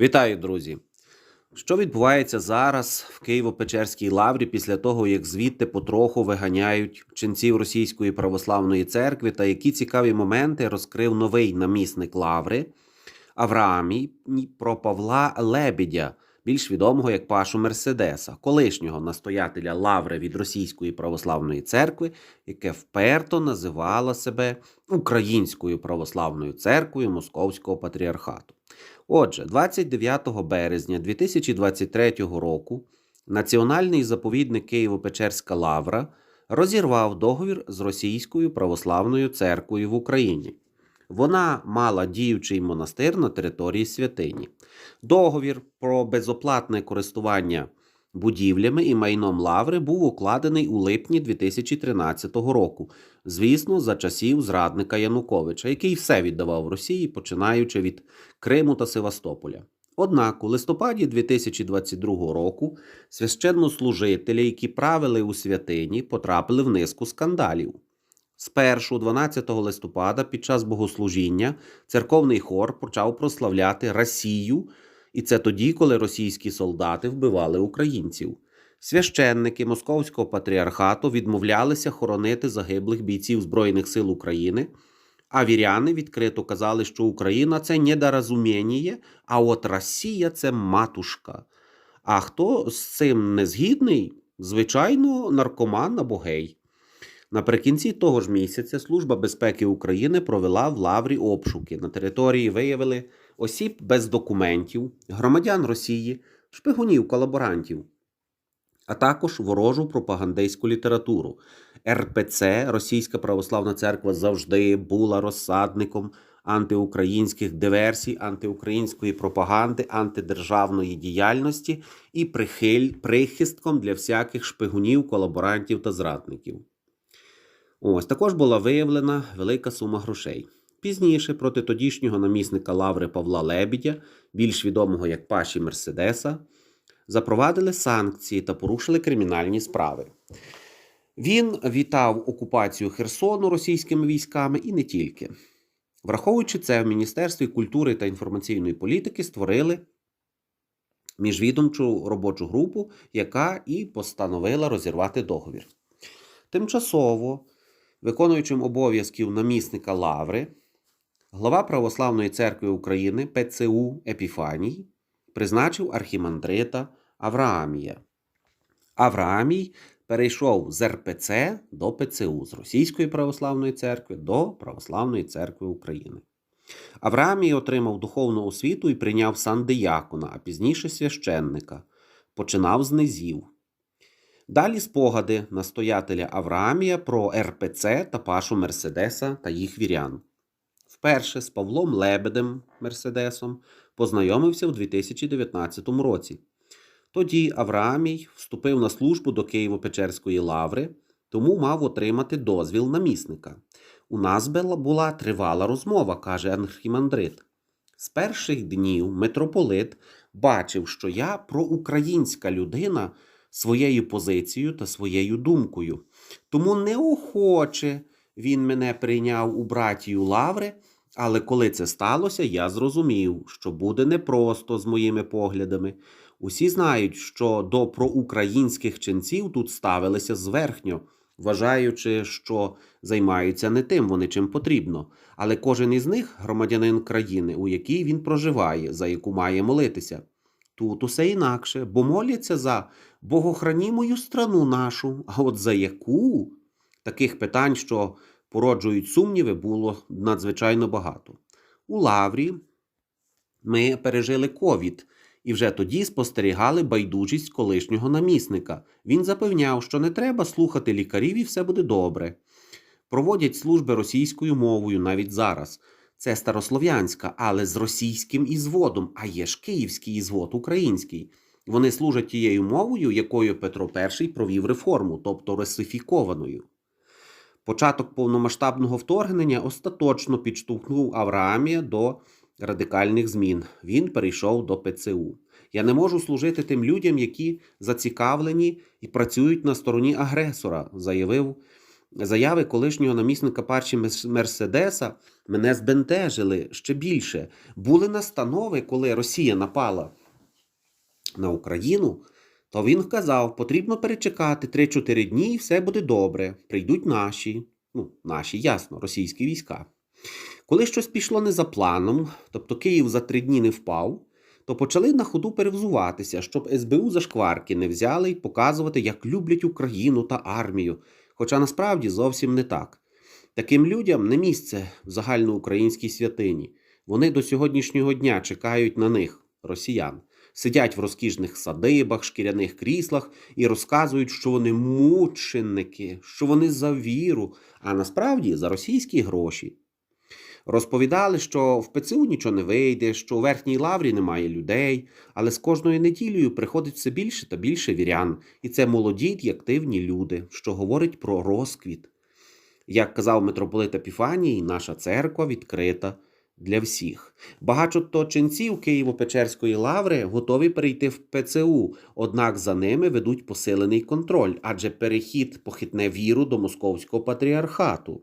Вітаю, друзі! Що відбувається зараз в Києво-Печерській лаврі після того, як звідти потроху виганяють ченців Російської православної церкви, та які цікаві моменти розкрив новий намісник лаври Авраамій про Павла Лебідя, більш відомого як Пашу Мерседеса, колишнього настоятеля лаври від Російської православної церкви, яке вперто називало себе Українською православною церквою Московського патріархату. Отже, 29 березня 2023 року Національний заповідник Києво-Печерська Лавра розірвав договір з Російською православною церквою в Україні. Вона мала діючий монастир на території святині. Договір про безоплатне користування будівлями і майном лаври був укладений у липні 2013 року, звісно, за часів зрадника Януковича, який все віддавав Росії, починаючи від Криму та Севастополя. Однак у листопаді 2022 року священнослужителі, які правили у святині, потрапили в низку скандалів. Спершу, 12 листопада, під час богослужіння, церковний хор почав прославляти Росію, і це тоді, коли російські солдати вбивали українців. Священники Московського патріархату відмовлялися хоронити загиблих бійців Збройних сил України, а віряни відкрито казали, що Україна це недорозуміння, а от Росія це матушка. А хто з цим не згідний? Звичайно, наркоман або гей. Наприкінці того ж місяця Служба безпеки України провела в Лаврі обшуки. На території виявили осіб без документів, громадян Росії, шпигунів, колаборантів, а також ворожу пропагандистську літературу. РПЦ, Російська Православна Церква, завжди була розсадником антиукраїнських диверсій, антиукраїнської пропаганди, антидержавної діяльності і прихиль, прихистком для всяких шпигунів, колаборантів та зрадників. Ось також була виявлена велика сума грошей. Пізніше проти тодішнього намісника Лаври Павла Лебідя, більш відомого як Паші Мерседеса, запровадили санкції та порушили кримінальні справи. Він вітав окупацію Херсону російськими військами і не тільки. Враховуючи це, в Міністерстві культури та інформаційної політики створили міжвідомчу робочу групу, яка і постановила розірвати договір. Тимчасово, виконуючим обов'язків намісника Лаври, глава Православної церкви України ПЦУ Епіфаній призначив архімандрита Авраамія. Авраамій перейшов з РПЦ до ПЦУ, з Російської православної церкви до Православної церкви України. Авраамій отримав духовну освіту і прийняв сан диякона, а пізніше священника, починав з низів. Далі спогади настоятеля Авраамія про РПЦ та Пашу Мерседеса та їх вірян. Вперше з Павлом Лебедем Мерседесом познайомився у 2019 році. Тоді Авраамій вступив на службу до Києво-Печерської лаври, тому мав отримати дозвіл намісника. У нас була тривала розмова, каже архімандрит. З перших днів митрополит бачив, що я проукраїнська людина своєю позицією та своєю думкою. Тому неохоче він мене прийняв у братію лаври, але коли це сталося, я зрозумів, що буде непросто з моїми поглядами. Усі знають, що до проукраїнських ченців тут ставилися зверхньо, вважаючи, що займаються не тим вони чим потрібно. Але кожен із них громадянин країни, у якій він проживає, за яку має молитися. Тут усе інакше, бо моляться за богохранімою страну нашу, а от за яку таких питань, що породжують сумніви, було надзвичайно багато. У Лаврі ми пережили ковід і вже тоді спостерігали байдужість колишнього намісника. Він запевняв, що не треба слухати лікарів і все буде добре. Проводять служби російською мовою навіть зараз. Це старослов'янська, але з російським ізводом, а є ж київський ізвод український. Вони служать тією мовою, якою Петро І провів реформу, тобто русифікованою. Початок повномасштабного вторгнення остаточно підштовхнув Авраамія до радикальних змін. Він перейшов до ПЦУ. Я не можу служити тим людям, які зацікавлені і працюють на стороні агресора, заявив Заяви колишнього намісника Мес- Мерседеса мене збентежили ще більше. Були настанови, коли Росія напала на Україну, то він вказав, потрібно перечекати 3-4 дні, і все буде добре. Прийдуть наші, ну, наші, ясно, російські війська. Коли щось пішло не за планом, тобто Київ за три дні не впав, то почали на ходу перевзуватися, щоб СБУ за шкварки не взяли і показувати, як люблять Україну та армію. Хоча насправді зовсім не так. Таким людям не місце в загальноукраїнській святині. Вони до сьогоднішнього дня чекають на них, росіян, сидять в розкішних садибах, шкіряних кріслах і розказують, що вони мученики, що вони за віру, а насправді за російські гроші. Розповідали, що в ПЦУ нічого не вийде, що у верхній лаврі немає людей, але з кожною неділею приходить все більше та більше вірян, і це молоді й активні люди, що говорить про розквіт. Як казав митрополит Епіфаній, наша церква відкрита для всіх. Багато ченців Києво-Печерської лаври готові перейти в ПЦУ, однак за ними ведуть посилений контроль, адже перехід похитне віру до московського патріархату.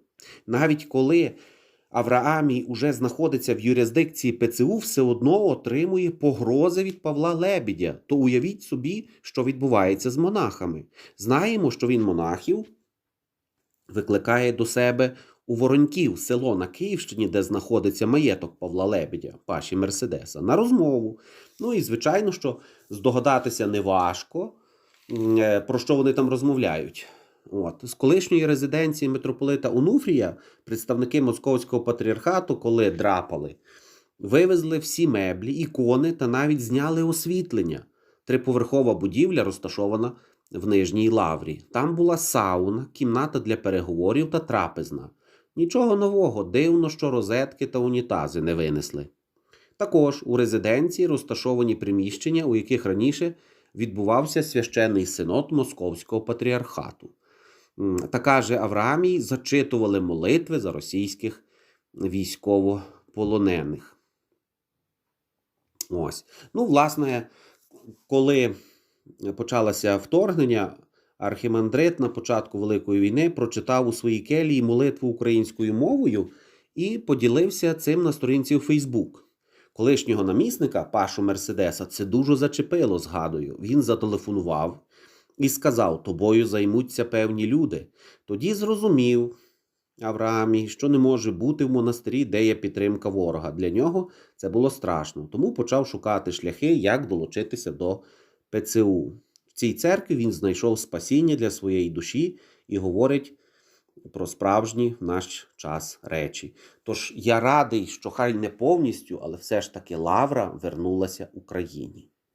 Навіть коли Авраамій уже знаходиться в юрисдикції ПЦУ, все одно отримує погрози від Павла Лебідя. То уявіть собі, що відбувається з монахами. Знаємо, що він монахів викликає до себе у Вороньків, село на Київщині, де знаходиться маєток Павла Лебедя, Паші Мерседеса, на розмову. Ну і звичайно, що здогадатися неважко, е, про що вони там розмовляють. От. З колишньої резиденції митрополита Онуфрія представники московського патріархату, коли драпали, вивезли всі меблі, ікони та навіть зняли освітлення. Триповерхова будівля розташована в Нижній Лаврі. Там була сауна, кімната для переговорів та трапезна. Нічого нового, дивно, що розетки та унітази не винесли. Також у резиденції розташовані приміщення, у яких раніше відбувався священний синод Московського патріархату. М, Та каже Авраамій, зачитували молитви за російських військовополонених. Ось. Ну, власне, коли почалося вторгнення, архімандрит на початку Великої війни прочитав у своїй келії молитву українською мовою і поділився цим на сторінці у Фейсбук. Колишнього намісника Пашу Мерседеса це дуже зачепило, згадую. Він зателефонував і сказав: тобою займуться певні люди. Тоді зрозумів Авраамій, що не може бути в монастирі, де є підтримка ворога. Для нього це було страшно, тому почав шукати шляхи, як долучитися до ПЦУ. Цій церкві він знайшов спасіння для своєї душі і говорить про справжні в наш час речі. Тож я радий, що хай не повністю, але все ж таки Лавра вернулася Україні.